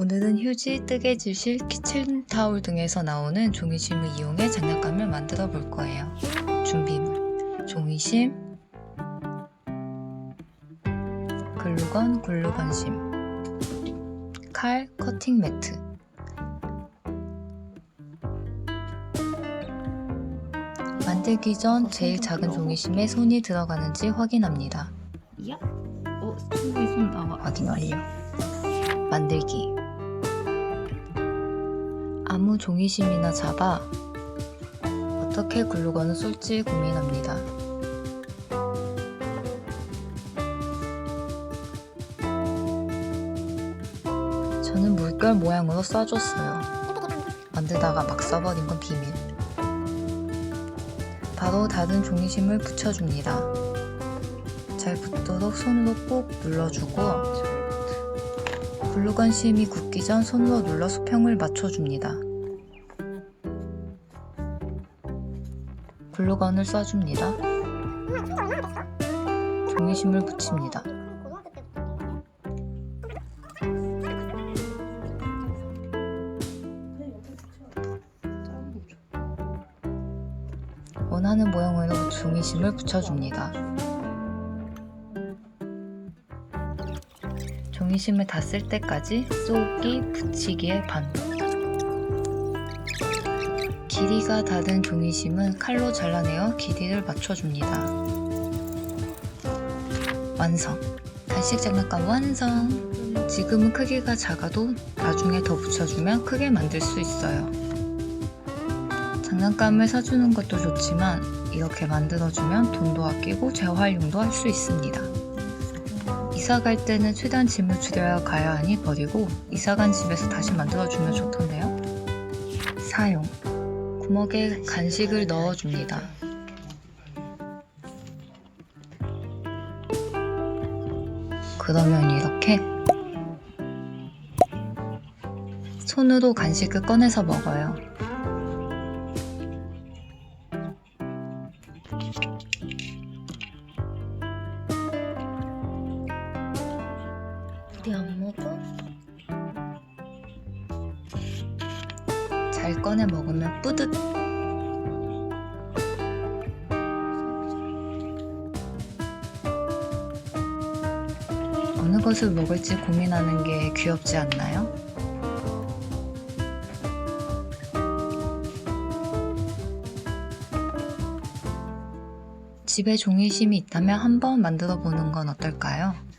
오늘은 휴지, 뜨개질실, 키친타올 등에서 나오는 종이심을 이용해 장난감을 만들어 볼 거예요. 준비물 종이심 글루건, 글루건심 칼, 커팅 매트 만들기 전 제일 작은 종이심에 손이 들어가는지 확인합니다. 야? 어, 충분히 손 나와. 확인 완료. 만들기. 아무 종이심이나 잡아 어떻게 글루건을 쏠지 고민합니다. 저는 물결 모양으로 쏴줬어요. 만들다가 막 써버린 건 비밀. 바로 다른 종이심을 붙여줍니다. 잘 붙도록 손으로 꾹 눌러주고 글루건 심이 굳기 전 손으로 눌러 수평을 맞춰줍니다. 글루건을 쏴줍니다. 종이심을 붙입니다. 원하는 모양으로 종이심을 붙여줍니다. 종이심을 다 쓸 때까지 쏘기, 붙이기의 반복. 길이가 다른 종이심은 칼로 잘라내어 길이를 맞춰줍니다. 완성! 간식 장난감 완성! 지금은 크기가 작아도 나중에 더 붙여주면 크게 만들 수 있어요. 장난감을 사주는 것도 좋지만 이렇게 만들어주면 돈도 아끼고 재활용도 할 수 있습니다. 이사 갈 때는 최대한 짐을 줄여야 가야 하니 버리고 이사 간 집에서 다시 만들어주면 좋던데요. 사용. 구멍에 간식을 넣어줍니다. 그러면 이렇게 손으로 간식을 꺼내서 먹어요. 우리 안 먹어? 잘 꺼내 먹으면 뿌듯. 어느 것을 먹을지 고민하는 게 귀엽지 않나요? 집에 종이심이 있다면 한번 만들어 보는 건 어떨까요?